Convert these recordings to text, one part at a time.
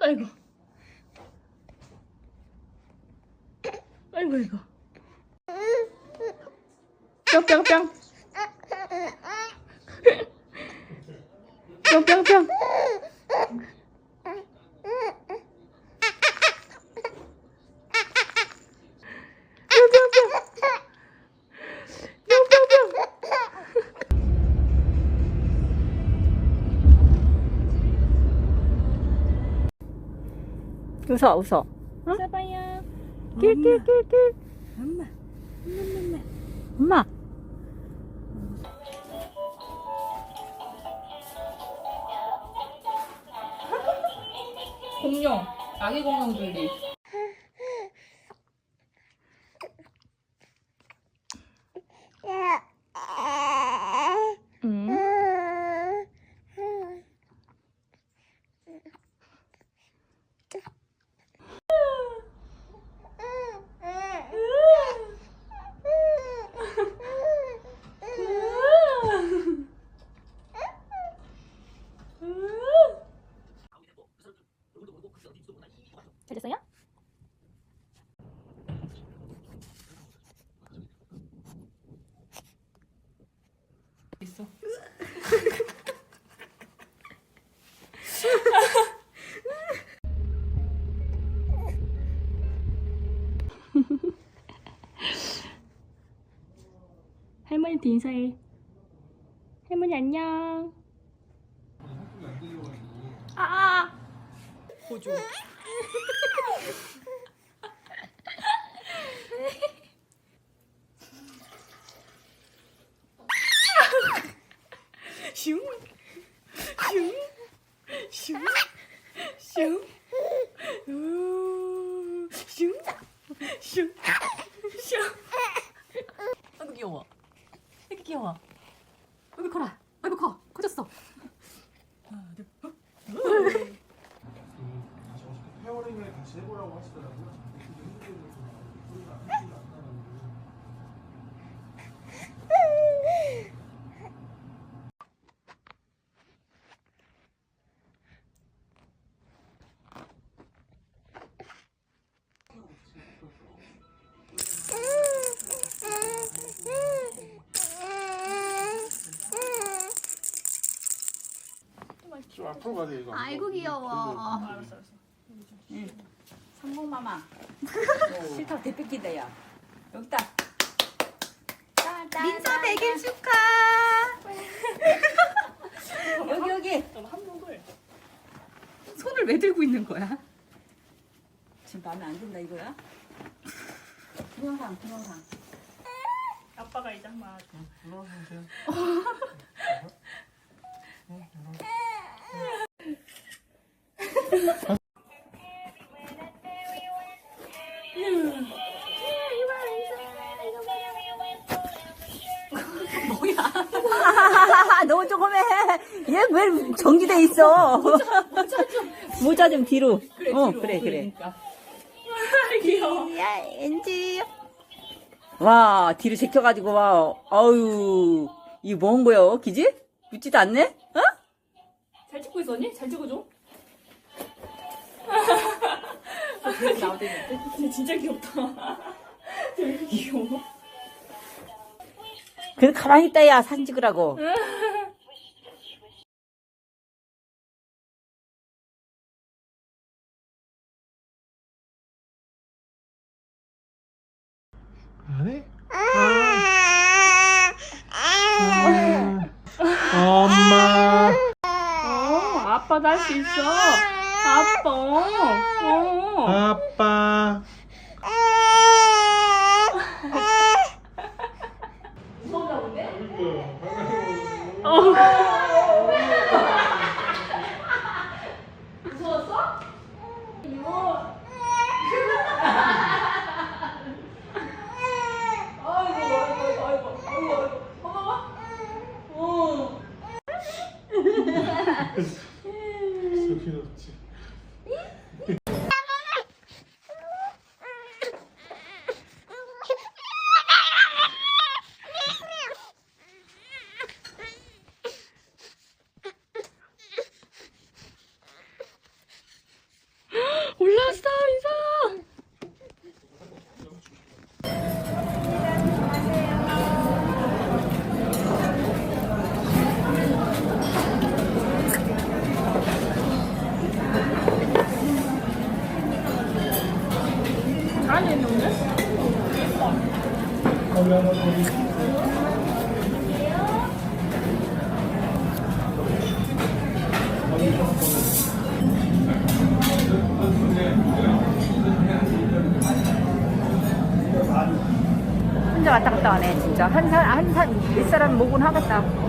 아이고, 아이고, 아이고. 아이고. 뿅뿅뿅. 뿅뿅뿅. 웃어, 웃어. 써봐요. 낄낄낄낄. 엄마. 엄마, 엄마. 공룡. 아기 공룡 분리. 응. 잘했어요? 있어. 할머니한테 인사해. 할머니 안녕. 아. 보조. 슝. 슝. 슝. 슝. 우. 슝. 슝. 슝. 아이고 귀여워. 이렇게 귀여워. 아이고 커라. 아이고 커. 커졌어. 하나, 둘, 어? 그 다시 어저께 페어링을 다시 해보라고 하시더라고요. 근데 힘들어서 소리가 안 나는 안 나는 좀 앞으로 가세요 이거. 아이고 귀여워. 알았어, 알았어. 성공마마. 싫다 대뺏긴다 야. 여기다. 민서 백일 축하. 여기 여기. 그럼 한복을 손을 왜 들고 있는 거야? 지금 마음에 안 든다 이거야? 동영상 동영상. 아빠가 이제 한번. 불러주세요. 너무 조그매. 얘왜 정지돼 있어? 모자 좀 뒤로. 어, 그래, 그래. 귀여워. 야, 엔지. 와, 뒤로 제껴가지고, 와, 아유, 이뭔 거야, 기지? 묻지도 않네? 어? 잘 찍고 있었니? 잘 찍어줘. 근데 진짜 귀엽다. 되게 귀여워. 그래, 가만히 있다, 야, 사진 찍으라고. 안 해? 아. 엄마. 어, 아빠도 할 수 있어. 아빠. 어. 아빠. 정신없지. 거기 하나 거기. 혼자 왔다 갔다 하네 진짜 한사 한사몇 사람 목은 하겠다.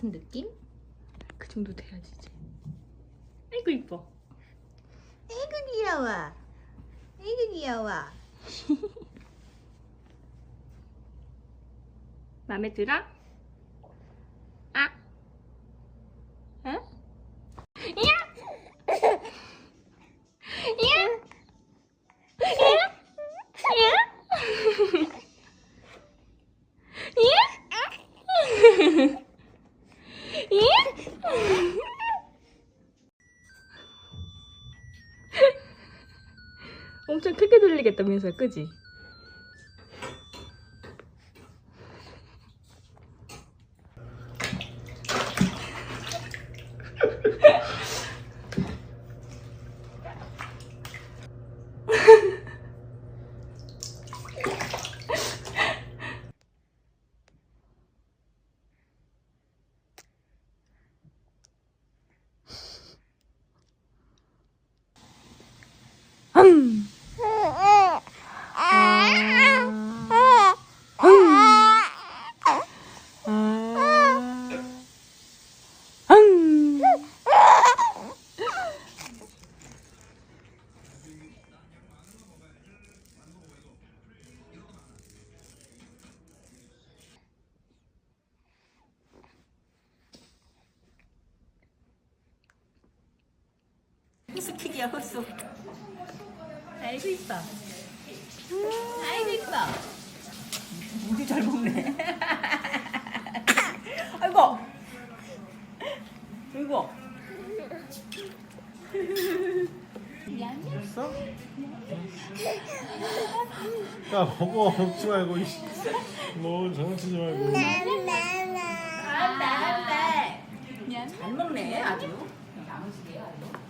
같은 느낌? 그 정도 돼야지 이제. 아이고 이뻐. 아이고 귀여워. 아이고 귀여워. 마음에 들어? 아. 응? 야! 야! 야! 야! 들리겠다면서 그지? 후스킥이야 후스. 아이고 이뻐. 아이고 이뻐. 우리 잘 먹네. 아이고. 아이고. 됐어? 야 먹어 먹지 말고 이씨. 너 장난치지 말고. 잘 먹네 아주. 야무지게 아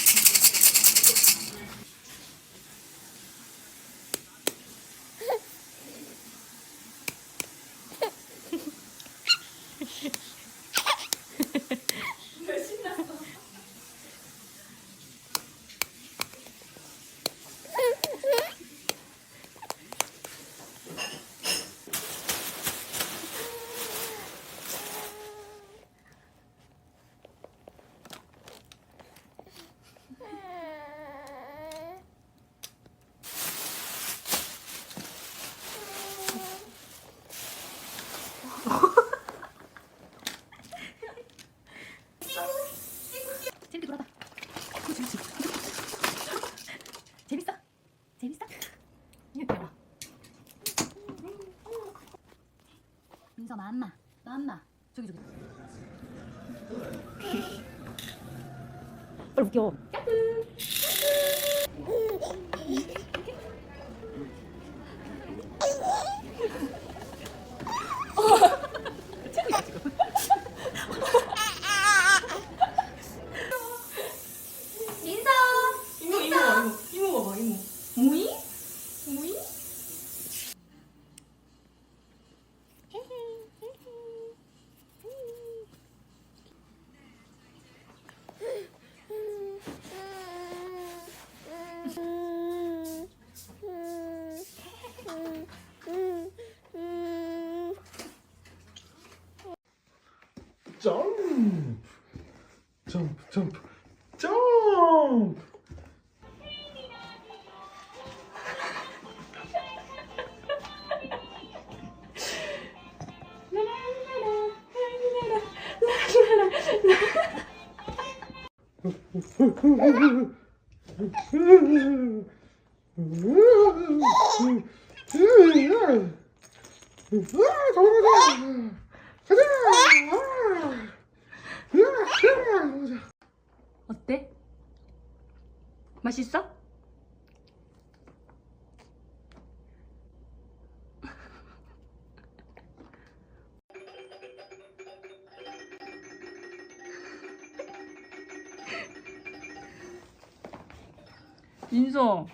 yo 어때? 맛있어? 인성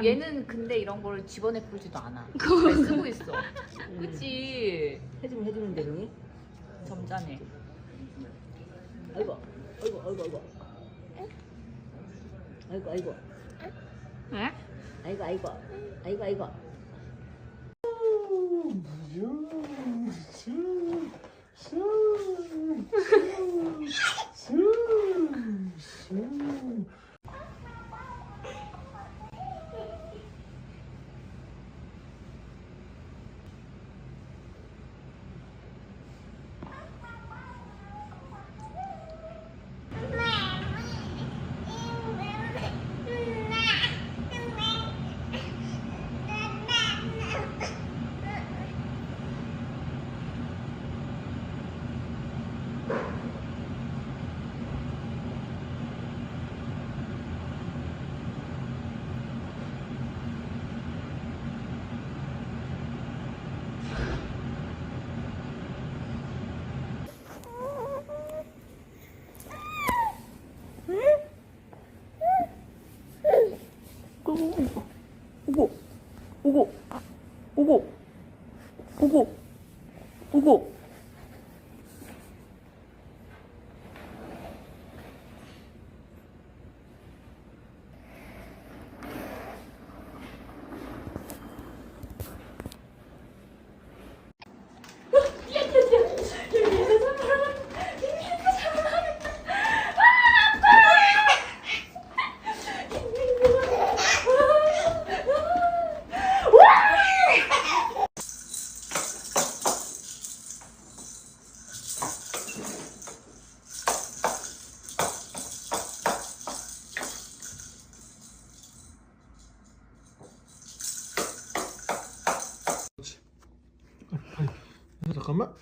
한 얘는 근데 이런 걸 집어내 보지도 않아. 잘 쓰고 있어. 그치? 해주면 해주는 대로. 점잖해. 아이고, 아이고, 아이고, 아이고. 아이고, 아이고. 에? 아이고, 아이고. 아이고, 아이고.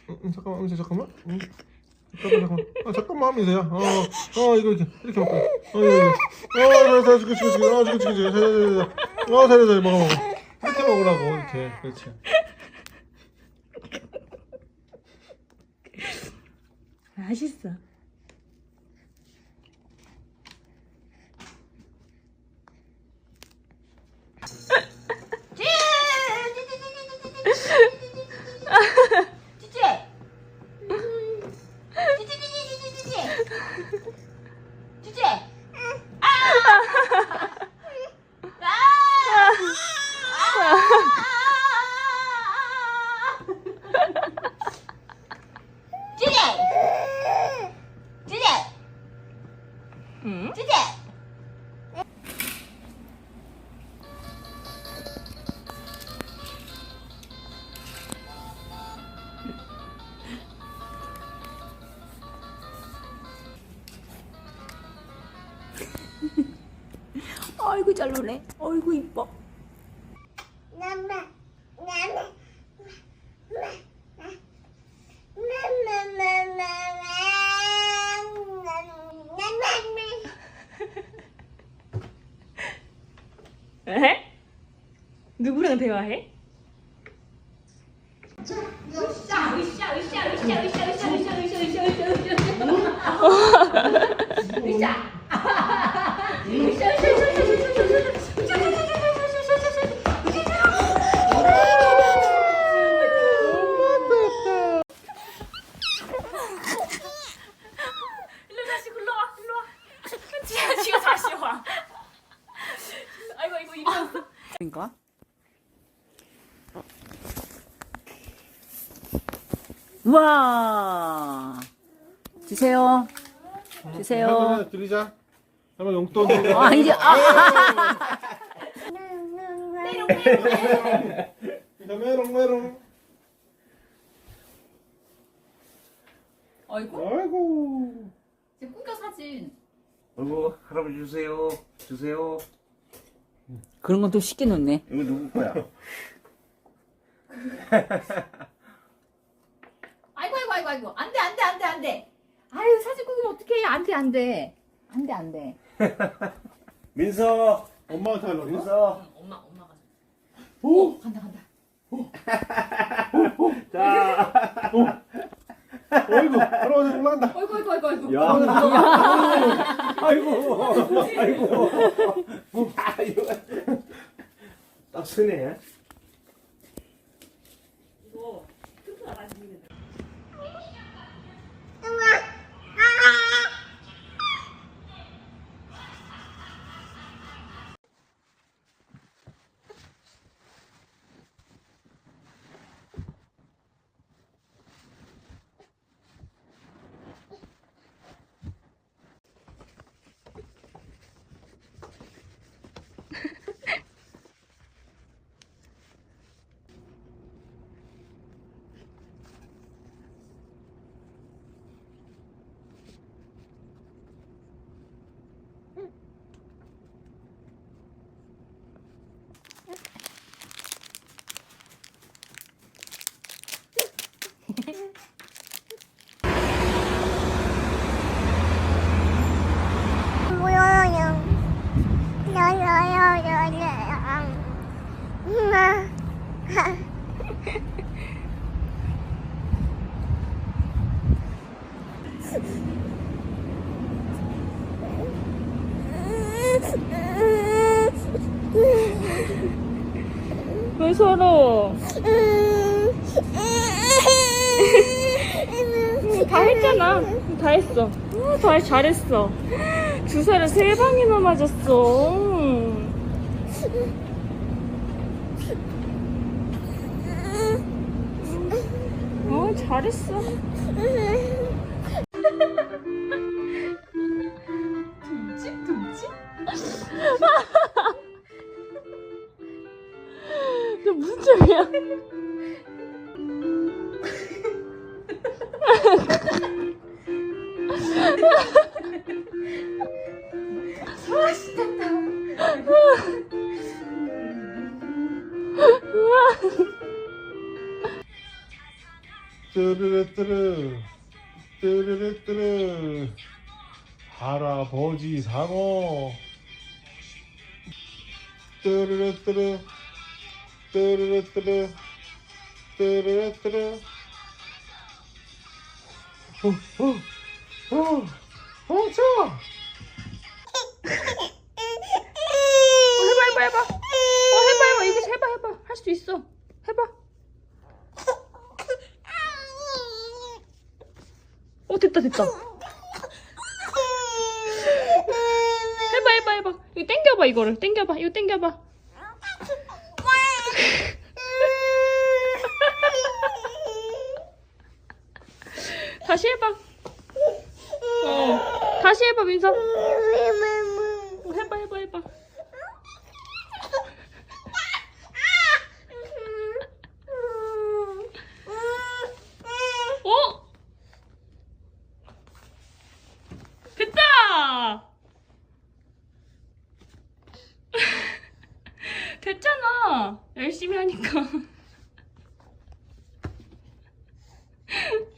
응, 잠깐만 민서 잠깐만. 응. 잠깐만 잠깐만. 아 잠깐만 민서야 어 어 이거 이렇게 이렇게 먹고. 어 이거 이거 어잘 지금 지금 지금. 어 지금 지금 지금. 잘잘 잘. 어 잘잘잘. 먹어 먹어. 이렇게 먹으라고 이렇게. 그렇지. 맛있어 노네. 아이고 이뻐. 에? 누구랑 대화해? 일로 다시 굴러와 일로 와 지가 지가 다시 와 아이고 이거 이거 그러니까. 우와. 주세요. 주세요. 드리자. 한번 용돈 드리자. 아 이제 아. 메롱 메롱. 아이고 아이고. 제 꾸겨 사진. 어이구 할아버지 주세요 주세요 그런 건 또 쉽게 놓네. 이거 누구 거야? 아이고 아이고 아이고 아이고 안돼 안돼 안돼 안돼. 아유 사진 꾸기면 어떡해 안돼 안돼 안돼 안돼. 민서 엄마한테 하려고? 민서 엄마 엄마가. 오! 어, 간다 간다. 자 어이구 할아버지 올라간다. 아이고 아이고 아이고 아이고. 야. 아이고 아이고 아이고 딱 쓰네 왜 서러? 다 했잖아. 다 했어. 어, 다 잘했어. 주사를 세 방이나 맞았어. 어, 잘했어. 뜨르르뜨르 뜨르르뜨르 할아버지 상어 뜨르르뜨르 뜨르르 뜨르 뜨르르 뜨르 어어어어 멈춰 해봐, 해봐, 해봐. 어, 해봐, 해봐. 이거 해봐, 해봐. 할 수 있어. 해봐. 어, 됐다, 됐다. 해봐, 해봐, 해봐. 이거 땡겨봐, 이거를. 땡겨봐. 이거 땡겨봐. 다시 해봐. 어. 다시 해봐, 민서. 해봐, 해봐, 해봐. 어? 됐다! 봐. 열심히 하니까.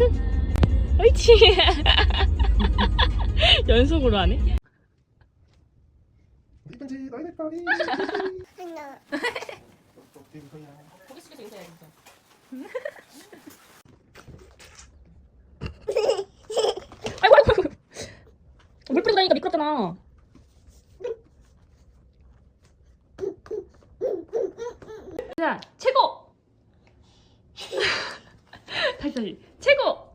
잉크. 옳지. 연속으로 하네. 이쁜지 너희들 거리. 고개 숙여서 인사해야 겠다 아이고, 아이고, 아이고. 물 뿌리고 다니니까 미끄럽잖아. 자, 최고! 다시, 다시. 최고!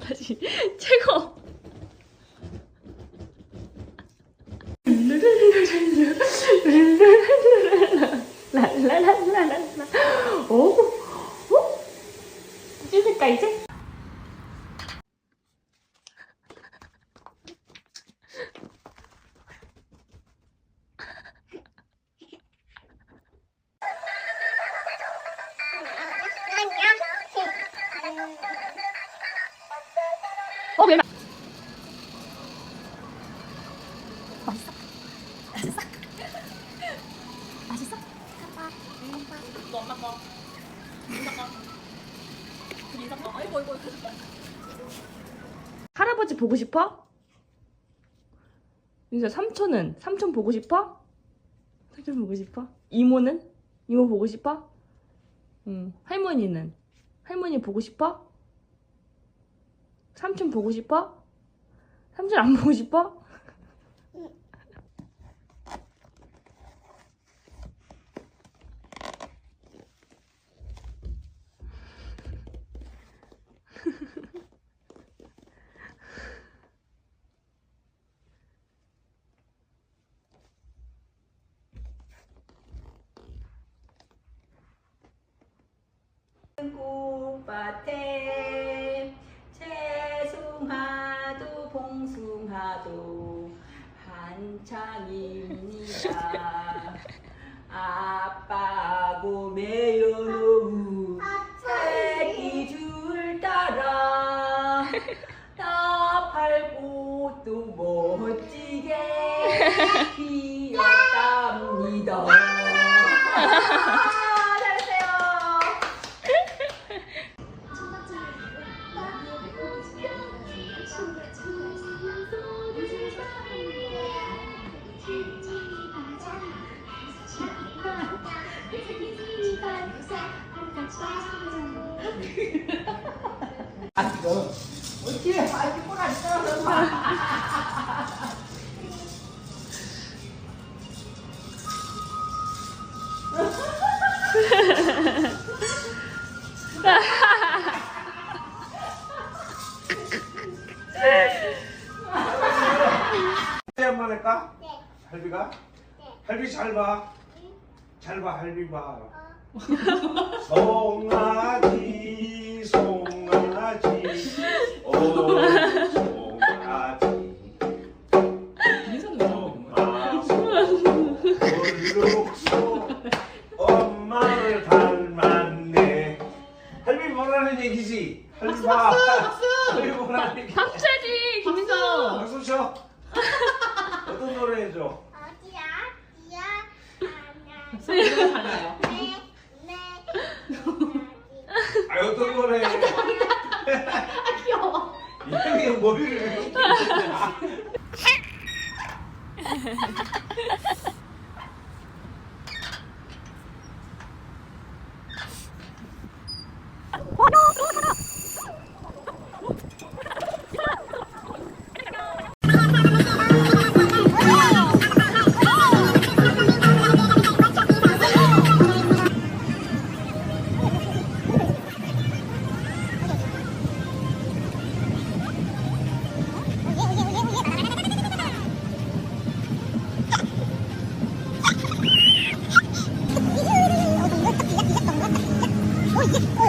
다시. 최고! 랄랄랄랄랄라. 오, 오? 찢을까, 이제? 어. 아이고. 할아버지 보고 싶어? 윤서 삼촌은? 삼촌 보고 싶어? 삼촌 보고 싶어? 이모는? 이모 보고 싶어? 응. 할머니는? 할머니 보고 싶어? 삼촌 보고 싶어? 삼촌 안 보고 싶어? 한번 할까? 네. 할비가? 할비 잘 봐. 알죠? 어디야? 어디야? 아나. 소리가 달라요. 네. 네. 아 어떤 거래? 아, 아 귀여워. 이형이 머리를. Oh,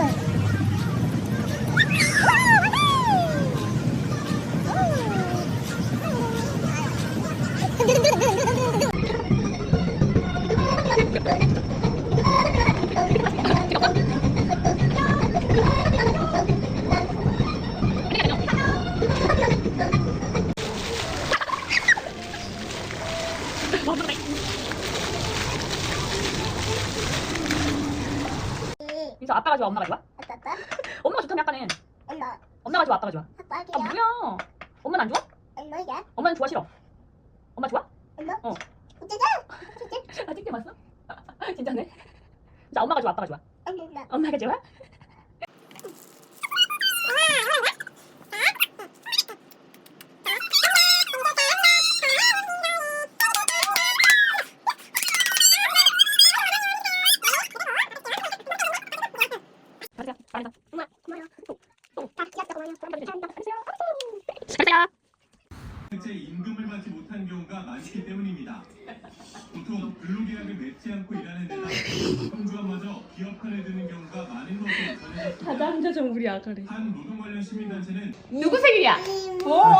우리 아가리. 한 노동 관련 시민단체는 누구 생일이야? 오! 와!